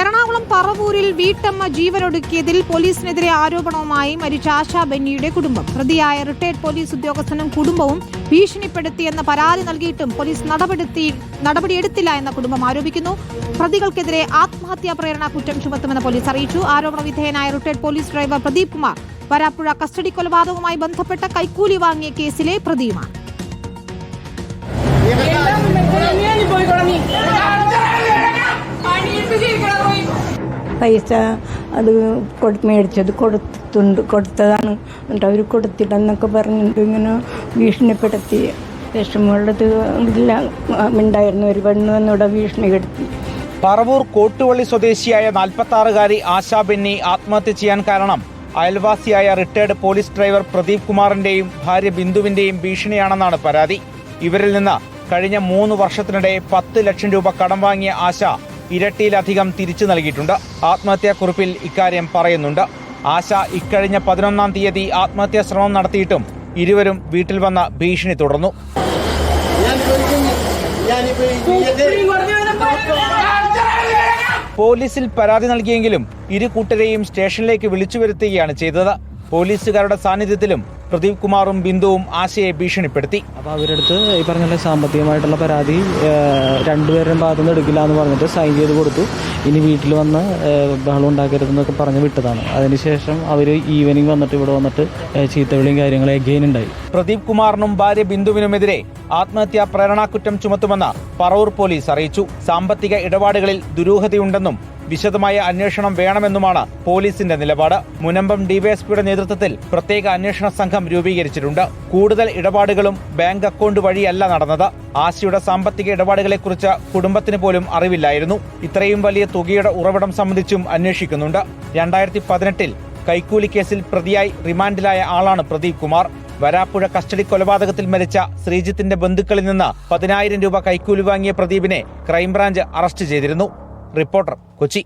എറണാകുളം പറവൂരിൽ വീട്ടമ്മ ജീവനൊടുക്കിയതിൽ പോലീസിനെതിരെ ആരോപണവുമായി മരിച്ച ആശാ ബെന്നിയുടെ കുടുംബം. പ്രതിയായ റിട്ടയർഡ് പോലീസ് ഉദ്യോഗസ്ഥനും കുടുംബവും ഭീഷണിപ്പെടുത്തിയെന്ന പരാതി നൽകിയിട്ടും പോലീസ് നടപടി നടപടിയെടുത്തില്ല എന്ന കുടുംബം ആരോപിക്കുന്നു. പ്രതികൾക്കെതിരെ ആത്മഹത്യാ പ്രേരണ കുറ്റം ചുമത്തുമെന്ന് പോലീസ് അറിയിച്ചു. ആരോപണ വിധേയനായ retired police driver Pradeep Kumar Varappuzha custody കൊലപാതകവുമായി ബന്ധപ്പെട്ട കൈക്കൂലി വാങ്ങിയ കേസിലെ പ്രതിയുമാണ്. പൈസ അത് കൊടു മേടിച്ചത് കൊടുത്തിട്ടുണ്ട് കൊടുത്തതാണ്. എന്നിട്ട് അവർ കൊടുത്തിട്ടെന്നൊക്കെ പറഞ്ഞിട്ട് ഇങ്ങനെ ഭീഷണിപ്പെടുത്തി. വിഷമമുള്ളത് ഇല്ല ഉണ്ടായിരുന്നു ഒരു പെണ്ണ് വന്നിവിടെ ഭീഷണി കെടുത്തി. പറവൂർ കോട്ടുവള്ളി സ്വദേശിയായ നാൽപ്പത്തി ആറുകാരി ആശാ ബെന്നി ആത്മഹത്യ ചെയ്യാൻ കാരണം. അയൽവാസിയായ റിട്ടയർഡ് പോലീസ് ഡ്രൈവർ പ്രദീപ് കുമാറിന്റെയും ഭാര്യ ബിന്ദുവിന്റെയും ഭീഷണിയാണെന്നാണ് പരാതി. ഇവരിൽ നിന്ന് കഴിഞ്ഞ മൂന്ന് വർഷത്തിനിടെ പത്ത് ലക്ഷം രൂപ കടം വാങ്ങിയ ആശ ഇരട്ടിയിലധികം തിരിച്ചു നൽകിയിട്ടുണ്ട്. ആത്മഹത്യാക്കുറിപ്പിൽ ഇക്കാര്യം പറയുന്നുണ്ട്. ആശ ഇക്കഴിഞ്ഞ പതിനൊന്നാം തീയതി ആത്മഹത്യാ ശ്രമം നടത്തിയിട്ടും ഇരുവരും വീട്ടിൽ വന്ന ഭീഷണി തുടർന്നു. പോലീസിൽ പരാതി നൽകിയെങ്കിലും ഇരു കൂട്ടരെയും സ്റ്റേഷനിലേക്ക് വിളിച്ചു വരുത്തുകയാണ് ചെയ്തത്. പോലീസുകാരുടെ സാന്നിധ്യത്തിലും പ്രദീപ് കുമാറും ബിന്ദുവും ആശയെ ഭീഷണിപ്പെടുത്തി. അപ്പോൾ അവരുടെ ഈ പറഞ്ഞ സാമ്പത്തികമായിട്ടുള്ള പരാതി രണ്ടുപേരും ഭാഗത്തു നിന്ന് എടുക്കില്ല എന്ന് പറഞ്ഞിട്ട് സൈൻ ചെയ്ത് കൊടുത്തു. ഇനി വീട്ടിൽ വന്ന് ബഹളം ഉണ്ടാക്കരുതെന്നൊക്കെ പറഞ്ഞ് വിട്ടതാണ്. അതിനുശേഷം അവർ ഈവനിങ് വന്നിട്ട് ഇവിടെ വന്നിട്ട് ചീത്തവിളിയും കാര്യങ്ങളും എഗെയിൻ ഉണ്ടായി. പ്രദീപ് കുമാറിനും ഭാര്യ ബിന്ദുവിനുമെതിരെ ആത്മഹത്യാ പ്രേരണാക്കുറ്റം ചുമത്തുമെന്ന് പറവൂർ പോലീസ് അറിയിച്ചു. സാമ്പത്തിക ഇടപാടുകളിൽ ദുരൂഹതയുണ്ടെന്നും വിശദമായ അന്വേഷണം വേണമെന്നുമാണ് പോലീസിന്റെ നിലപാട്. മുനമ്പം ഡിവൈഎസ്പിയുടെ നേതൃത്വത്തിൽ പ്രത്യേക അന്വേഷണ സംഘം രൂപീകരിച്ചിട്ടുണ്ട്. കൂടുതൽ ഇടപാടുകളും ബാങ്ക് അക്കൗണ്ട് വഴിയല്ല നടന്നത്. ആശയുടെ സാമ്പത്തിക ഇടപാടുകളെക്കുറിച്ച് കുടുംബത്തിന് പോലും അറിവില്ലായിരുന്നു. ഇത്രയും വലിയ തുകയുടെ ഉറവിടം സംബന്ധിച്ചും അന്വേഷിക്കുന്നുണ്ട്. രണ്ടായിരത്തി പതിനെട്ടിൽ കൈക്കൂലി കേസിൽ പ്രതിയായി റിമാൻഡിലായ ആളാണ് പ്രദീപ് കുമാർ. വരാപ്പുഴ കസ്റ്റഡി കൊലപാതകത്തിൽ മരിച്ച ശ്രീജിത്തിന്റെ ബന്ധുക്കളിൽ നിന്ന് പതിനായിരം രൂപ കൈക്കൂലി വാങ്ങിയ പ്രദീപിനെ ക്രൈംബ്രാഞ്ച് അറസ്റ്റ് ചെയ്തിരുന്നു. റിപ്പോർട്ടർ കൊച്ചി